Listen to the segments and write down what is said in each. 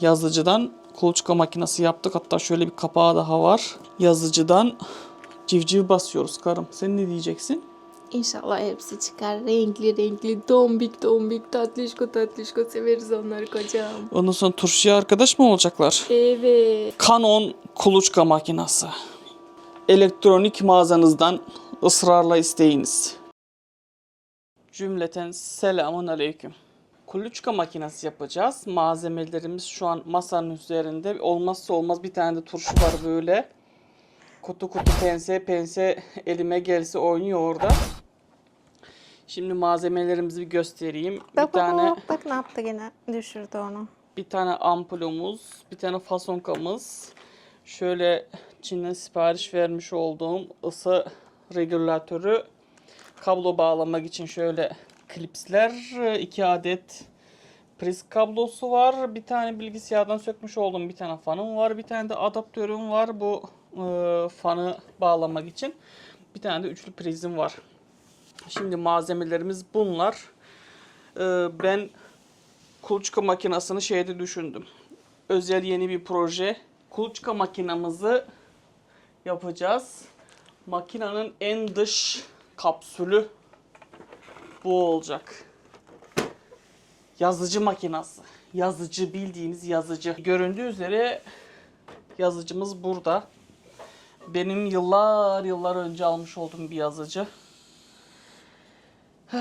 yazıcıdan kuluçka makinesi yaptık. Hatta şöyle bir kapağı daha var. Yazıcıdan civciv basıyoruz karım. Sen ne diyeceksin? İnşallah hepsi çıkar. Renkli renkli, tombik tombik, tatlışko tatlışko severiz onları kocam. Ondan sonra turşuya arkadaş mı olacaklar? Evet. Canon kuluçka makinesi. Elektronik mağazanızdan ısrarla isteyiniz. Cümleten selamun aleyküm. Kuluçka makinesi yapacağız. Malzemelerimiz şu an masanın üzerinde. Olmazsa olmaz bir tane de turşu var böyle. Kutu kutu pense pense elime gelse oynuyor orada. Şimdi malzemelerimizi bir göstereyim. Bak bir tane bak bak ne yaptı gene. Düşürdü onu. bir tane ampulümüz, bir tane fasonkamız, şöyle Çin'den sipariş vermiş olduğum ısı regülatörü, kablo bağlamak için şöyle klipsler, iki adet priz kablosu var, bir tane bilgisayardan sökmüş olduğum bir tane fanım var, bir tane de adaptörüm var bu e, fanı bağlamak için, bir tane de üçlü prizim var. Şimdi malzemelerimiz bunlar. E, ben kuluçka makinesini şeyde düşündüm. Özel yeni bir proje. Kuluçka makinamızı yapacağız. Makinenin en dış kapsülü bu olacak. Yazıcı makinası. Yazıcı bildiğiniz yazıcı. Göründüğü üzere yazıcımız burada. Benim yıllar yıllar önce almış olduğum bir yazıcı.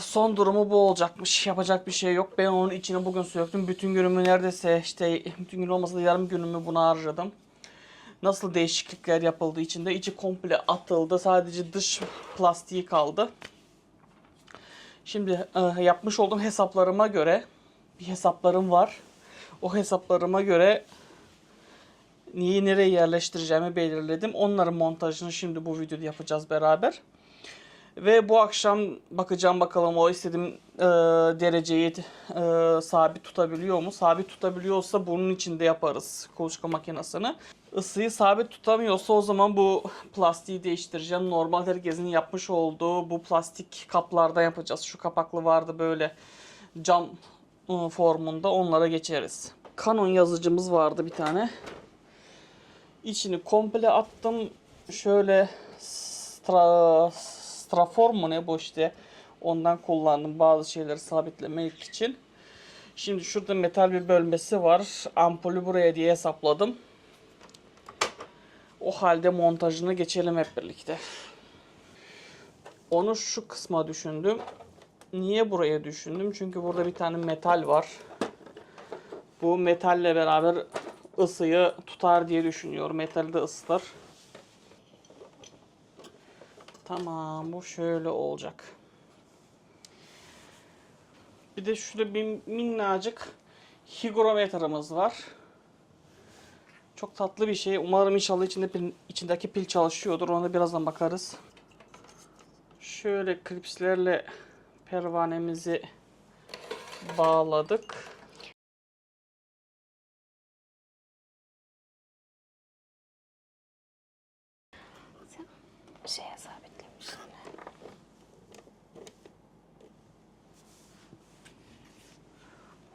Son durumu bu olacakmış. Yapacak bir şey yok. Ben onun içine bugün söktüm. Bütün günümü neredeyse işte bütün gün olmasa da yarım günümü buna harcadım. Nasıl değişiklikler yapıldı içinde. içi komple atıldı. Sadece dış plastiği kaldı. Şimdi e, yapmış olduğum hesaplarıma göre bir hesaplarım var. O hesaplarıma göre neyi nereye yerleştireceğimi belirledim. Onların montajını şimdi bu videoda yapacağız beraber. Ve bu akşam bakacağım bakalım o istediğim e, dereceyi e, sabit tutabiliyor mu? Sabit tutabiliyorsa bunun içinde yaparız kuluçka makinesini. Isıyı sabit tutamıyorsa o zaman bu plastiği değiştireceğim. Normal herkesin yapmış olduğu bu plastik kaplarda yapacağız. Şu kapaklı vardı böyle cam e, formunda onlara geçeriz. Canon yazıcımız vardı bir tane. İçini komple attım. Şöyle stra, strafor mu ne bu işte. Ondan kullandım bazı şeyleri sabitlemek için. Şimdi şurada metal bir bölmesi var. Ampulü buraya diye hesapladım. O halde montajını geçelim hep birlikte. Onu şu kısma düşündüm. Niye buraya düşündüm? Çünkü burada bir tane metal var. Bu metalle beraber ısıyı tutar diye düşünüyorum. Metali de ısıtır. Tamam bu şöyle olacak. Bir de şurada bir minnacık higrometremiz var. Çok tatlı bir şey. Umarım inşallah içinde pil, içindeki pil çalışıyordur. Ona birazdan bakarız. Şöyle klipslerle pervanemizi bağladık.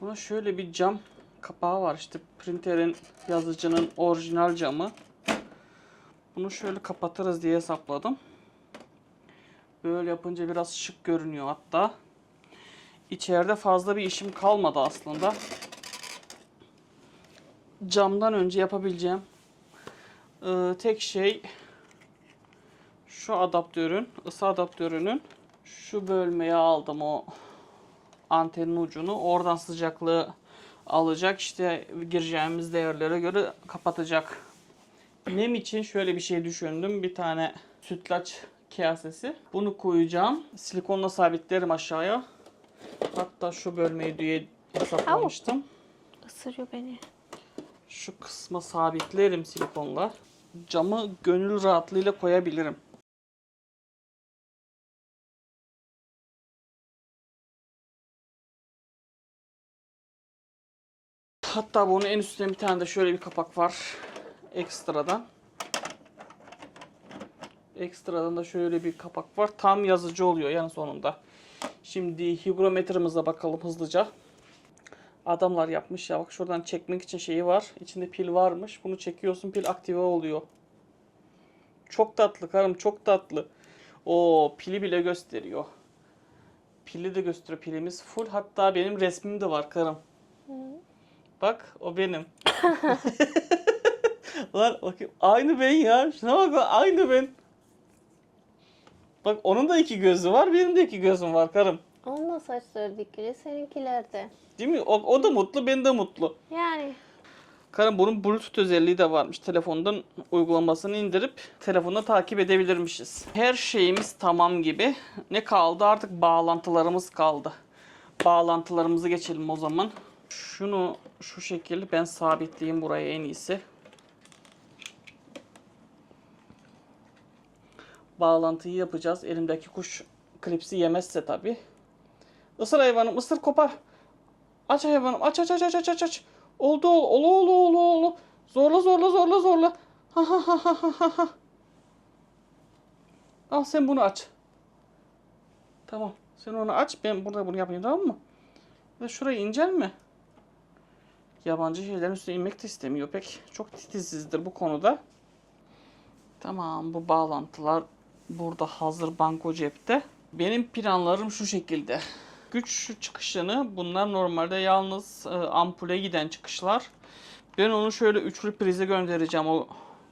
Buna şöyle bir cam kapağı var işte printerin yazıcının orijinal camı. Bunu şöyle kapatırız diye hesapladım. Böyle yapınca biraz şık görünüyor hatta. İçeride fazla bir işim kalmadı aslında. Camdan önce yapabileceğim e, tek şey şu adaptörün, ısı adaptörünün şu bölmeye aldım o antenin ucunu. Oradan sıcaklığı alacak. İşte gireceğimiz değerlere göre kapatacak. Nem için şöyle bir şey düşündüm. Bir tane sütlaç kasesi. Bunu koyacağım. Silikonla sabitlerim aşağıya. Hatta şu bölmeyi diye hesaplamıştım. Isırıyor beni. Şu kısma sabitlerim silikonla. Camı gönül rahatlığıyla koyabilirim. Hatta bunun en üstüne bir tane de şöyle bir kapak var. Ekstradan. Ekstradan da şöyle bir kapak var. Tam yazıcı oluyor yani sonunda. Şimdi higrometremize bakalım hızlıca. Adamlar yapmış ya bak şuradan çekmek için şeyi var. İçinde pil varmış. Bunu çekiyorsun pil aktive oluyor. Çok tatlı karım çok tatlı. O pili bile gösteriyor. Pili de gösteriyor. Pilimiz full. Hatta benim resmim de var karım. Bak o benim. Lan bakayım aynı ben ya. Şuna bak lan, aynı ben. Bak onun da iki gözü var. Benim de iki gözüm var karım. Onun da saçları dikili, seninkiler de. Değil mi? O, o da mutlu, ben de mutlu. Yani Karım bunun Bluetooth özelliği de varmış. Telefondan uygulamasını indirip telefonda takip edebilirmişiz. Her şeyimiz tamam gibi. Ne kaldı? Artık bağlantılarımız kaldı. Bağlantılarımızı geçelim o zaman. Şunu şu şekilde ben sabitleyeyim buraya en iyisi. Bağlantıyı yapacağız. Elimdeki kuş klipsi yemezse tabi. Isır hayvanım, ısır kopar. Aç hayvanım, aç aç aç aç aç aç. Oldu ol, olu olu olu olu. Zorla zorla zorla zorla. Ha ha ha ha ha ha. Al sen bunu aç. Tamam. Sen onu aç. Ben burada bunu yapayım tamam mı? Ve şurayı incelme. Yabancı şeylerin üstüne inmek de istemiyor pek. Çok titizsizdir bu konuda. Tamam bu bağlantılar burada hazır banko cepte. Benim planlarım şu şekilde. Güç çıkışını bunlar normalde yalnız e, ampule giden çıkışlar. Ben onu şöyle üçlü prize göndereceğim o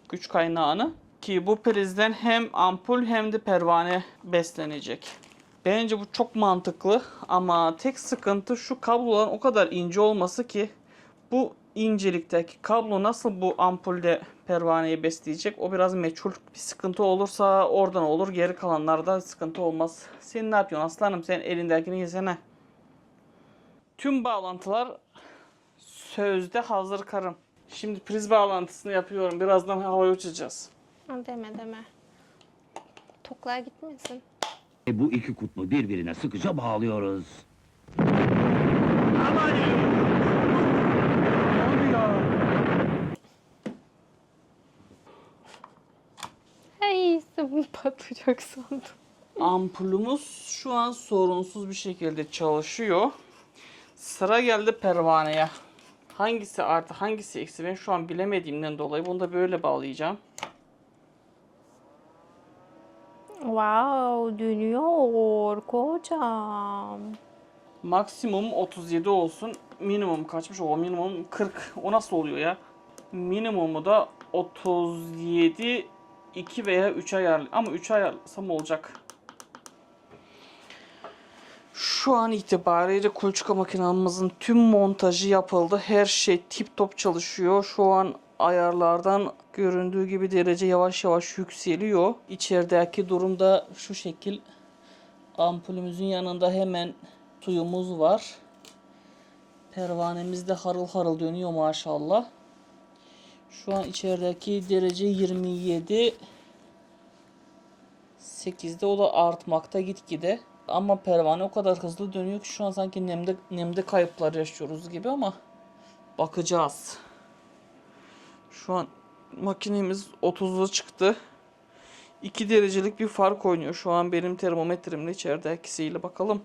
güç kaynağını. Ki bu prizden hem ampul hem de pervane beslenecek. Bence bu çok mantıklı ama tek sıkıntı şu kabloların o kadar ince olması ki bu incelikteki kablo nasıl bu ampulde pervaneyi besleyecek o biraz meçhul. Bir sıkıntı olursa oradan olur geri kalanlarda sıkıntı olmaz. Sen ne yapıyorsun aslanım sen elindekini yesene. Tüm bağlantılar sözde hazır karım. Şimdi priz bağlantısını yapıyorum. Birazdan havaya uçacağız. Ha, deme deme. Toklar gitmesin. E, Bu iki kutbu birbirine sıkıca bağlıyoruz. Ay sabun patlayacak sandım. Ampulümüz şu an sorunsuz bir şekilde çalışıyor. Sıra geldi pervaneye. Hangisi artı hangisi eksi ben şu an bilemediğimden dolayı bunu da böyle bağlayacağım. Wow dönüyor kocam. Maksimum 37 olsun. Minimum kaçmış? O minimum 40. O nasıl oluyor ya? Minimumu da 37 2 veya 3 ayar ama 3 ayarlasam olacak. Şu an itibariyle kuluçka makinamızın tüm montajı yapıldı. Her şey tip top çalışıyor. Şu an ayarlardan göründüğü gibi derece yavaş yavaş yükseliyor. İçerideki durumda şu şekil. Ampulümüzün yanında hemen suyumuz var. Pervanemiz de harıl harıl dönüyor maşallah. Şu an içerideki derece 27. 8'de o da artmakta gitgide. Ama pervane o kadar hızlı dönüyor ki şu an sanki nemde nemde kayıplar yaşıyoruz gibi ama bakacağız. Şu an makinemiz 30'a çıktı. 2 derecelik bir fark oynuyor şu an benim termometremle içeridekisiyle bakalım.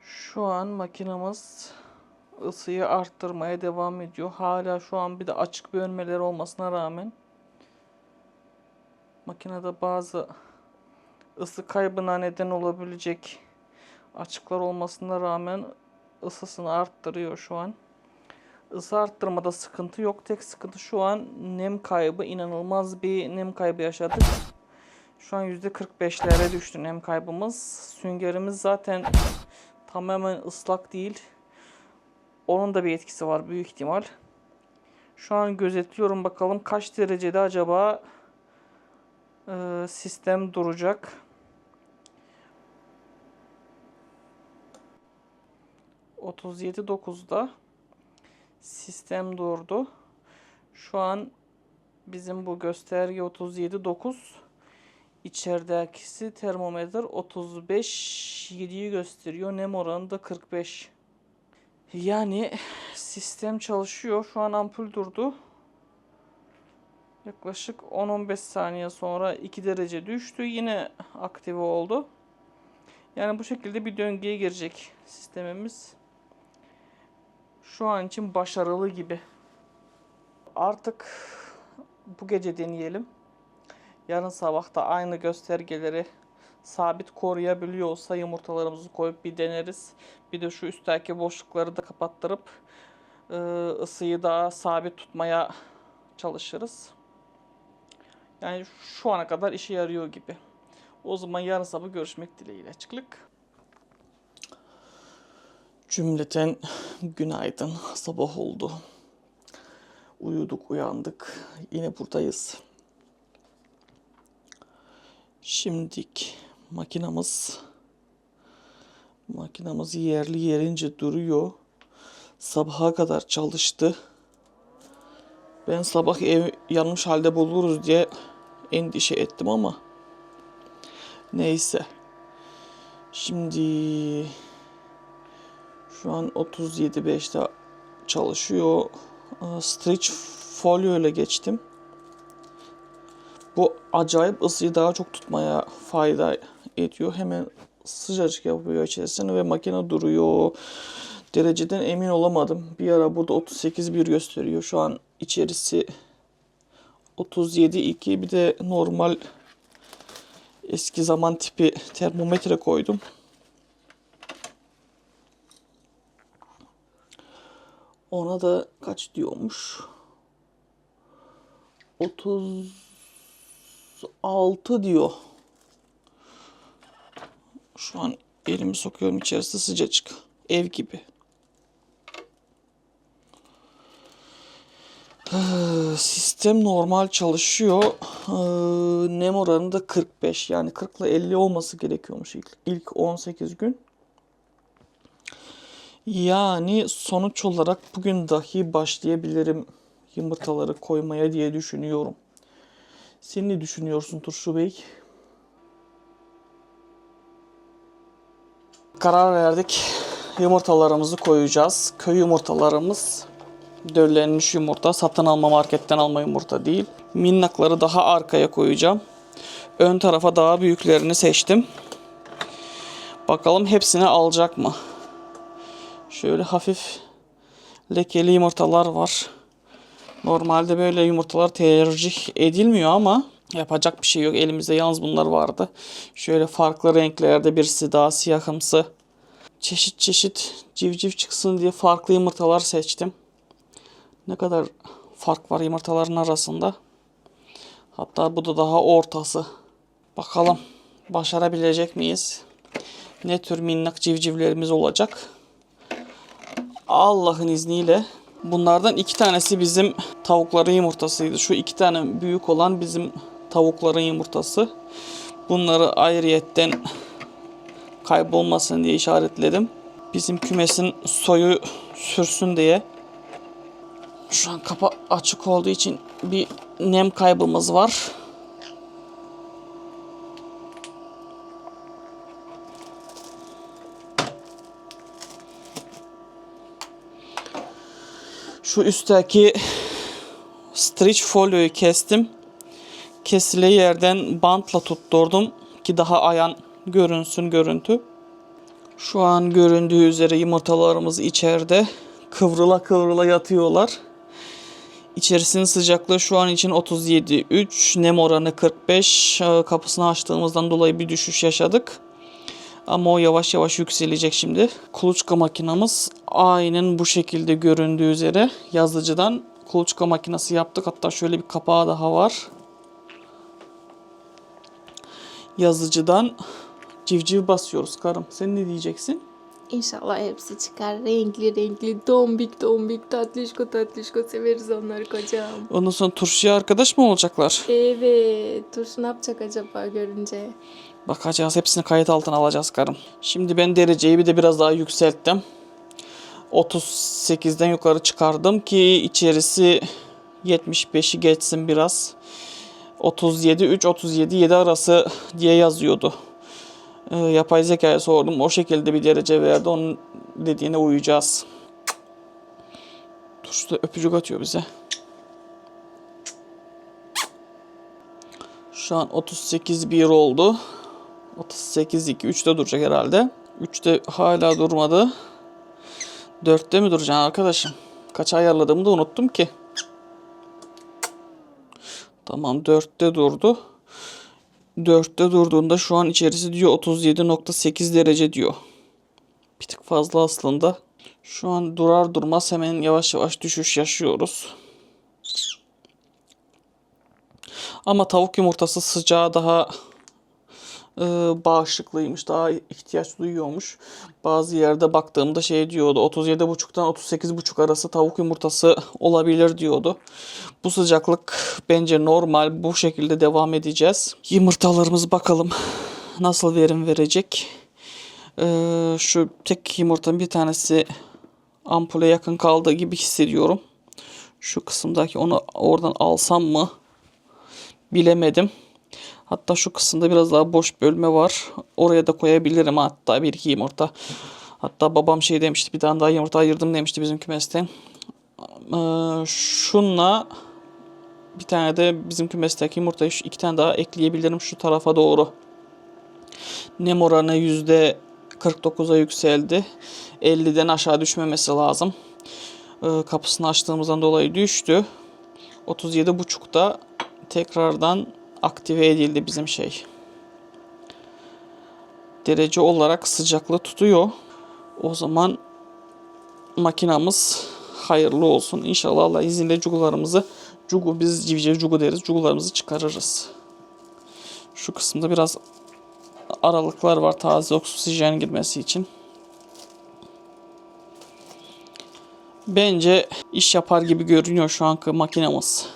Şu an makinamız ısıyı arttırmaya devam ediyor. Hala şu an bir de açık bölmeleri olmasına rağmen makinede bazı ısı kaybına neden olabilecek açıklar olmasına rağmen ısısını arttırıyor şu an. Isı arttırmada sıkıntı yok. Tek sıkıntı şu an nem kaybı. inanılmaz bir nem kaybı yaşadık. Şu an %45'lere düştü nem kaybımız. Süngerimiz zaten tamamen ıslak değil. Onun da bir etkisi var büyük ihtimal. Şu an gözetliyorum bakalım kaç derecede acaba e, sistem duracak. ...37.9'da... ...sistem durdu. Şu an... ...bizim bu gösterge 37.9... ...içeridekisi termometre 35.7'yi gösteriyor. Nem oranı da 45. Yani sistem çalışıyor. Şu an ampul durdu. Yaklaşık 10-15 saniye sonra 2 derece düştü. Yine aktive oldu. Yani bu şekilde bir döngüye girecek sistemimiz. Şu an için başarılı gibi. Artık bu gece deneyelim. Yarın sabah da aynı göstergeleri sabit koruyabiliyorsa yumurtalarımızı koyup bir deneriz. Bir de şu üstteki boşlukları da kapattırıp e, ısıyı daha sabit tutmaya çalışırız. Yani şu ana kadar işe yarıyor gibi. O zaman yarın sabah görüşmek dileğiyle. Çıklık. Cümleten günaydın. Sabah oldu. Uyuduk, uyandık. Yine buradayız. Şimdik makinamız makinamız yerli yerince duruyor. Sabaha kadar çalıştı. Ben sabah ev yanmış halde buluruz diye endişe ettim ama neyse. Şimdi şu an 37.5'te çalışıyor. Stretch folyo ile geçtim. Bu acayip ısıyı daha çok tutmaya fayda ediyor. Hemen sıcacık yapıyor içerisine ve makine duruyor. Dereceden emin olamadım. Bir ara burada 38.1 gösteriyor. Şu an içerisi 37.2 bir de normal eski zaman tipi termometre koydum. Ona da kaç diyormuş? 36 diyor. Şu an elimi sokuyorum içerisi sıcacık. Ev gibi. Ee, Sistem normal çalışıyor. Ee, Nem oranı da 45. Yani 40 ile 50 olması gerekiyormuş ilk, ilk 18 gün. Yani sonuç olarak bugün dahi başlayabilirim yumurtaları koymaya diye düşünüyorum. Sen ne düşünüyorsun Turşu Bey? Karar verdik. Yumurtalarımızı koyacağız. Köy yumurtalarımız döllenmiş yumurta. Satın alma marketten alma yumurta değil. Minnakları daha arkaya koyacağım. Ön tarafa daha büyüklerini seçtim. Bakalım hepsini alacak mı? Şöyle hafif lekeli yumurtalar var. Normalde böyle yumurtalar tercih edilmiyor ama yapacak bir şey yok. Elimizde yalnız bunlar vardı. Şöyle farklı renklerde birisi daha siyahımsı. Çeşit çeşit civciv çıksın diye farklı yumurtalar seçtim. Ne kadar fark var yumurtaların arasında. Hatta bu da daha ortası. Bakalım başarabilecek miyiz? Ne tür minnak civcivlerimiz olacak? Allah'ın izniyle bunlardan iki tanesi bizim tavukların yumurtasıydı. Şu iki tane büyük olan bizim tavukların yumurtası. Bunları ayrıyetten kaybolmasın diye işaretledim. Bizim kümesin soyu sürsün diye. Şu an kapı açık olduğu için bir nem kaybımız var. Şu üstteki stretch folyoyu kestim. Kesile yerden bantla tutturdum ki daha ayan görünsün görüntü. Şu an göründüğü üzere yumurtalarımız içeride kıvrıla kıvrıla yatıyorlar. İçerisinin sıcaklığı şu an için 37.3, nem oranı 45. Ee, Kapısını açtığımızdan dolayı bir düşüş yaşadık. Ama o yavaş yavaş yükselecek şimdi. Kuluçka makinamız aynen bu şekilde göründüğü üzere yazıcıdan kuluçka makinesi yaptık. Hatta şöyle bir kapağı daha var. Yazıcıdan civciv basıyoruz karım. Sen ne diyeceksin? İnşallah hepsi çıkar. Renkli renkli, dombik dombik, tatlışko tatlışko severiz onları kocam. Ondan sonra turşuya arkadaş mı olacaklar? Evet. Turşu ne yapacak acaba görünce? Bakacağız. Hepsini kayıt altına alacağız karım. Şimdi ben dereceyi bir de biraz daha yükselttim. 38'den yukarı çıkardım ki içerisi 75'i geçsin biraz. 37 3 37 7 arası diye yazıyordu. Ee, yapay zekaya sordum. O şekilde bir derece verdi. Onun dediğine uyacağız. Dur şurada öpücük atıyor bize. Şu an 38 bir oldu. 38 2 3'te duracak herhalde. 3'te hala durmadı. 4'te mi duracak arkadaşım? Kaç ayarladığımı da unuttum ki. Tamam 4'te durdu. 4'te durduğunda şu an içerisi diyor 37.8 derece diyor. Bir tık fazla aslında. Şu an durar durmaz hemen yavaş yavaş düşüş yaşıyoruz. Ama tavuk yumurtası sıcağı daha e, bağışıklıymış. Daha ihtiyaç duyuyormuş. Bazı yerde baktığımda şey diyordu. 37,5'tan 38,5 arası tavuk yumurtası olabilir diyordu. Bu sıcaklık bence normal. Bu şekilde devam edeceğiz. Yumurtalarımız bakalım nasıl verim verecek. Ee, şu tek yumurtanın bir tanesi ampule yakın kaldığı gibi hissediyorum. Şu kısımdaki onu oradan alsam mı bilemedim. Hatta şu kısımda biraz daha boş bölme var. Oraya da koyabilirim hatta bir iki yumurta. Hatta babam şey demişti bir tane daha yumurta ayırdım demişti bizim kümesten. Ee, şunla bir tane de bizim kümesteki yumurtayı şu iki tane daha ekleyebilirim şu tarafa doğru. Nem oranı yüzde 49'a yükseldi. 50'den aşağı düşmemesi lazım. Ee, kapısını açtığımızdan dolayı düştü. 37.5'da tekrardan aktive edildi bizim şey. Derece olarak sıcaklığı tutuyor. O zaman makinamız hayırlı olsun. İnşallah Allah izniyle cugularımızı cugu biz civciv cugu deriz. Cugularımızı çıkarırız. Şu kısımda biraz aralıklar var taze oksijen girmesi için. Bence iş yapar gibi görünüyor şu anki makinamız.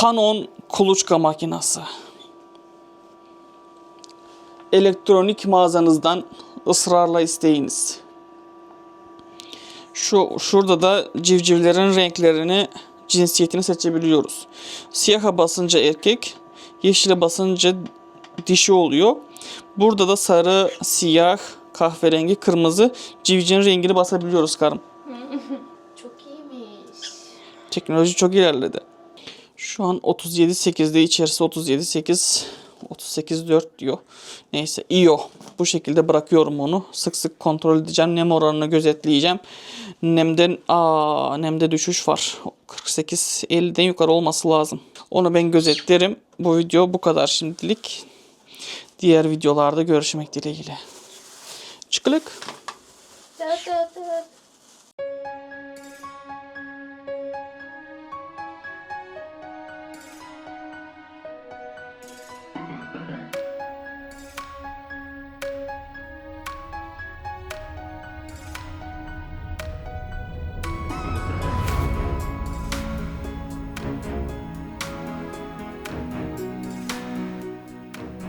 Canon kuluçka makinası. Elektronik mağazanızdan ısrarla isteyiniz. Şu şurada da civcivlerin renklerini, cinsiyetini seçebiliyoruz. Siyaha basınca erkek, yeşile basınca dişi oluyor. Burada da sarı, siyah, kahverengi, kırmızı civcivin rengini basabiliyoruz karım. Çok iyiymiş. Teknoloji çok ilerledi. Şu an 37.8'de içerisi 37.8 38.4 diyor. Neyse iyi o. Bu şekilde bırakıyorum onu. Sık sık kontrol edeceğim. Nem oranını gözetleyeceğim. Nemden aa nemde düşüş var. 48 50'den yukarı olması lazım. Onu ben gözetlerim. Bu video bu kadar şimdilik. Diğer videolarda görüşmek dileğiyle. Çıkılık.